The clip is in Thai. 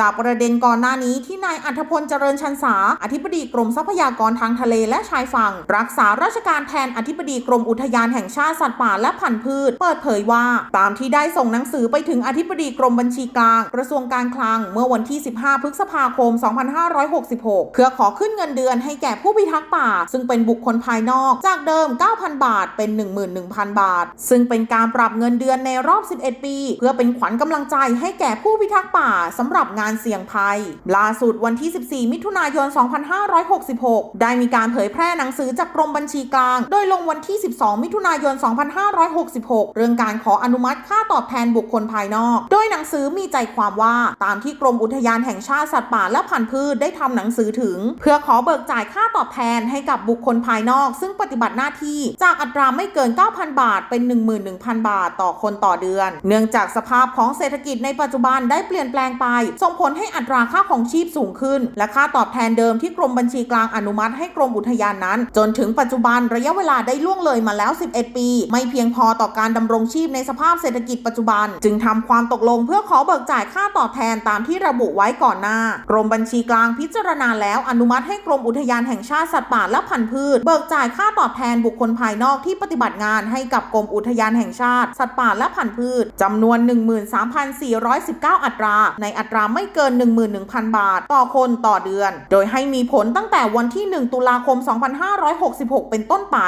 จากประเด็นก่อนหน้านี้ที่นายอัธพลเจริญชันษา อธิบดีกรมทรัพยากรทางทะเลและชายฝั่ง รักษาราชการแทนอธิบดีกรมอุทยานแห่งชาติสัตว์ป่าและพันธุ์พืช เปิดเผยว่า ตามที่ได้ส่งหนังสือไปถึงอธิบดีกรมบัญชีกลาง กระทรวงการคลัง เมื่อวันที่ 15 พฤษภาคม 2566 เพื่อขอขึ้นเงินเดือนให้แก่ผู้พิทักษ์ป่า ซึ่งเป็นบุคคลภายนอก จากเดิม 9,000 บาท เป็น 11,000 บาท ซึ่งเป็นการปรับเงินเดือนในรอบ 11 ปี เพื่อเป็นขวัญกำลังใจให้แก่ผู้พิทักษ์ป่าสำหรับงานเสี่ยงภัย ล่าสุดวันที่ 14 มิถุนายน 2566 ได้มีการเผยแพร่หนังสือจากกรมบัญชีกลาง โดยลงวันที่ 12 มิถุนายน 2566 เรื่องการขออนุมัติค่าตอบแทนบุคคลภายนอก โดยหนังสือมีใจความว่าตามที่กรมอุทยานแห่งชาติสัตว์ป่าและพันธุ์พืชได้ทำหนังสือถึง เพื่อขอเบิกจ่ายค่าตอบแทนให้กับบุคคลภายนอก ซึ่งปฏิบัติหน้าที่จากอัตราไม่เกิน 9,000 บาท เป็น 11,000 บาทต่อคนต่อเดือน เนื่องจากสภาพของเศรษฐกิจในปัจจุบันได้เปลี่ยนแปลงไปส่งผลให้อัตราค่าของชีพสูงขึ้น และค่าตอบแทนเดิมที่กรมบัญชีกลางอนุมัติให้กรมอุทยานนั้น จนถึงปัจจุบันระยะเวลาได้ล่วงเลยมาแล้ว 11 ปี ไม่เพียงพอต่อการดำรงชีพในสภาพเศรษฐกิจปัจจุบัน จึงทำความตกลงเพื่อขอเบิกจ่ายค่าตอบแทนตามที่ระบุไว้ก่อนหน้า กรมบัญชีกลางพิจารณาแล้วอนุมัติให้กรมอุทยานแห่งชาติสัตว์ป่าและพันธุ์พืช เบิกจ่ายค่าตอบแทนบุคคลภายนอกที่ปฏิบัติงานให้กับกรมอุทยานแห่งชาติ สัตว์ป่าและพันธุ์พืชจำนวน 13,419 อัตรา ในอัตราไม่เกิน 11,000 บาท ต่อคนต่อเดือน โดยให้มีผลตั้งแต่วันที่ 1 ตุลาคม 2566 เป็นต้นไป